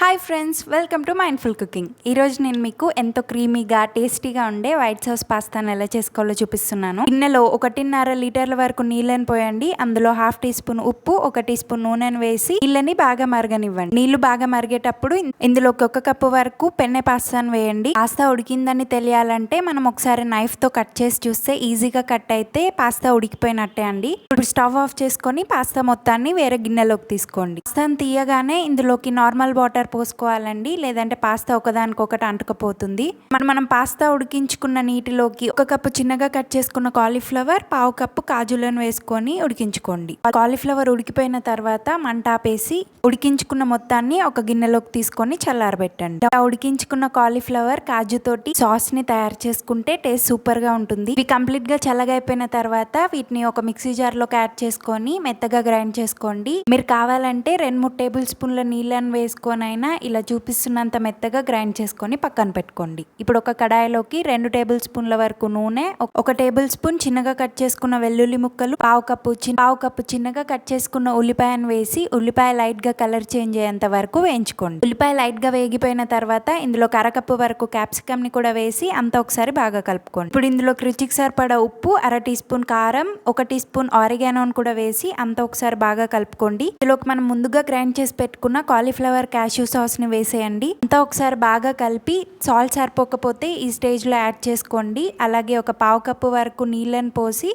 Hi friends welcome to mindful cooking ఈరోజు నేను మీకు ఎంతో క్రీమీగా టేస్టీగా ఉండే వైట్ సాస్ పాస్తాను ఎలా చేసుకోవాలో చూపిస్తున్నాను. గిన్నెలో ఒకటిన్నర లీటర్ల వరకు నీళ్ళని పోయండి. అందులో హాఫ్ టీ స్పూన్ ఉప్పు ఒక టీ స్పూన్ నూనెను వేసి నీళ్ళని బాగా మరగనివ్వండి. నీళ్ళు బాగా మరిగేటప్పుడు ఇందులో ఒక కప్పు వరకు పెన్నె పాస్తాను వేయండి. పాస్తా ఉడికిందని తెలియాలంటే మనం ఒకసారి నైఫ్తో కట్ చేసి చూస్తే ఈజీగా కట్ అయితే పాస్తా ఉడికిపోయినట్టే అండి. ఇప్పుడు స్టవ్ ఆఫ్ చేసుకొని పాస్తా మొత్తాన్ని వేరే గిన్నెలోకి తీసుకోండి. పాస్తాను తీయగానే ఇందులోకి నార్మల్ వాటర్ పోసుకోవాలండి లేదంటే పాస్తా ఒకదానికొకటి అంటుకపోతుంది. మనం మనం పాస్తా ఉడికించుకున్న నీటిలోకి ఒక కప్పు చిన్నగా కట్ చేసుకున్న కాలీఫ్లవర్ పావు కప్పు కాజులను వేసుకొని ఉడికించుకోండి. కాలీఫ్లవర్ ఉడికిపోయిన తర్వాత మంట ఆపేసి ఉడికించుకున్న మొత్తాన్ని ఒక గిన్నెలోకి తీసుకొని చల్లారబెట్టండి. ఆ ఉడికించుకున్న కాలీఫ్లవర్ కాజుతోటి సాస్ని తయారు చేసుకుంటే టేస్ట్ సూపర్గా ఉంటుంది. ఇవి కంప్లీట్గా చల్లగా అయిపోయిన తర్వాత వీటిని ఒక మిక్సీ జార్లోకి యాడ్ చేసుకొని మెత్తగా గ్రైండ్ చేసుకోండి. మీరు కావాలంటే రెండు మూడు టేబుల్ స్పూన్ల నీళ్ళని వేసుకొని అయినా ఇలా చూపిస్తున్నంత మెత్తగా గ్రైండ్ చేసుకొని పక్కన పెట్టుకోండి. ఇప్పుడు ఒక కడాయిలోకి రెండు టేబుల్ స్పూన్ల వరకు నూనె ఒక- టేబుల్ స్పూన్ చిన్నగా కట్ చేసుకున్న వెల్లుల్లి ముక్కలు పావు కప్పు చిన్న పావు కప్పు చిన్నగా కట్ చేసుకున్న ఉల్లిపాయను వేసి ఉల్లిపాయ లైట్గా కలర్ చేంజ్ అయ్యేంత వరకు వేయించుకోండి. ఉల్లిపాయ లైట్గా వేగిపోయిన తర్వాత ఇందులో అరకప్పు వరకు క్యాప్సికమ్ని కూడా వేసి అంతా ఒకసారి బాగా కలుపుకోండి. ఇప్పుడు ఇందులో రుచికి సరిపడా ఉప్పు అర టీ స్పూన్ కారం ఒక టీ స్పూన్ ఆరిగానోన్ కూడా వేసి అంతా ఒకసారి బాగా కలుపుకోండి. ఇందులోకి మనం ముందుగా గ్రైండ్ చేసి పెట్టుకున్న కాలీఫ్లవర్ క్యాష్యూ సాస్ని వేసేయండి. అంతా ఒకసారి బాగా కలిపి సాల్ట్ సరిపోకపోతే ఈ స్టేజ్లో యాడ్ చేసుకోండి. అలాగే ఒక పావు కప్పు వరకు నీళ్ళని పోసి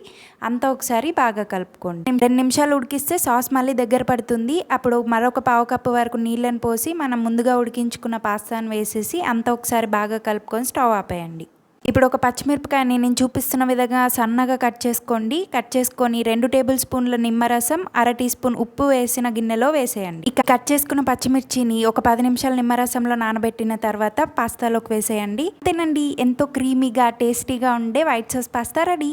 అంతా ఒకసారి బాగా కలుపుకోండి. రెండు నిమిషాలు ఉడికిస్తే సాస్ మళ్ళీ దగ్గర పడుతుంది. అప్పుడు మరొక పావు కప్పు వరకు నీళ్ళని పోసి మనం ముందుగా ఉడికించుకున్న పాస్తాను వేసేసి అంతా ఒకసారి బాగా కలుపుకొని స్టవ్ ఆపేయండి. ఇప్పుడు ఒక పచ్చిమిరపకాయని నేను చూపిస్తున్న విధంగా సన్నగా కట్ చేసుకోండి. కట్ చేసుకొని రెండు టేబుల్ స్పూన్ల నిమ్మరసం అర టీ స్పూన్ ఉప్పు వేసిన గిన్నెలో వేసేయండి. ఇక కట్ చేసుకున్న పచ్చిమిర్చిని ఒక పది నిమిషాలు నిమ్మరసంలో నానబెట్టిన తర్వాత పాస్తాలోకి వేసేయండి. తినండి. ఎంతో క్రీమీగా టేస్టీగా ఉండే వైట్ సాస్ పాస్తా రెడీ.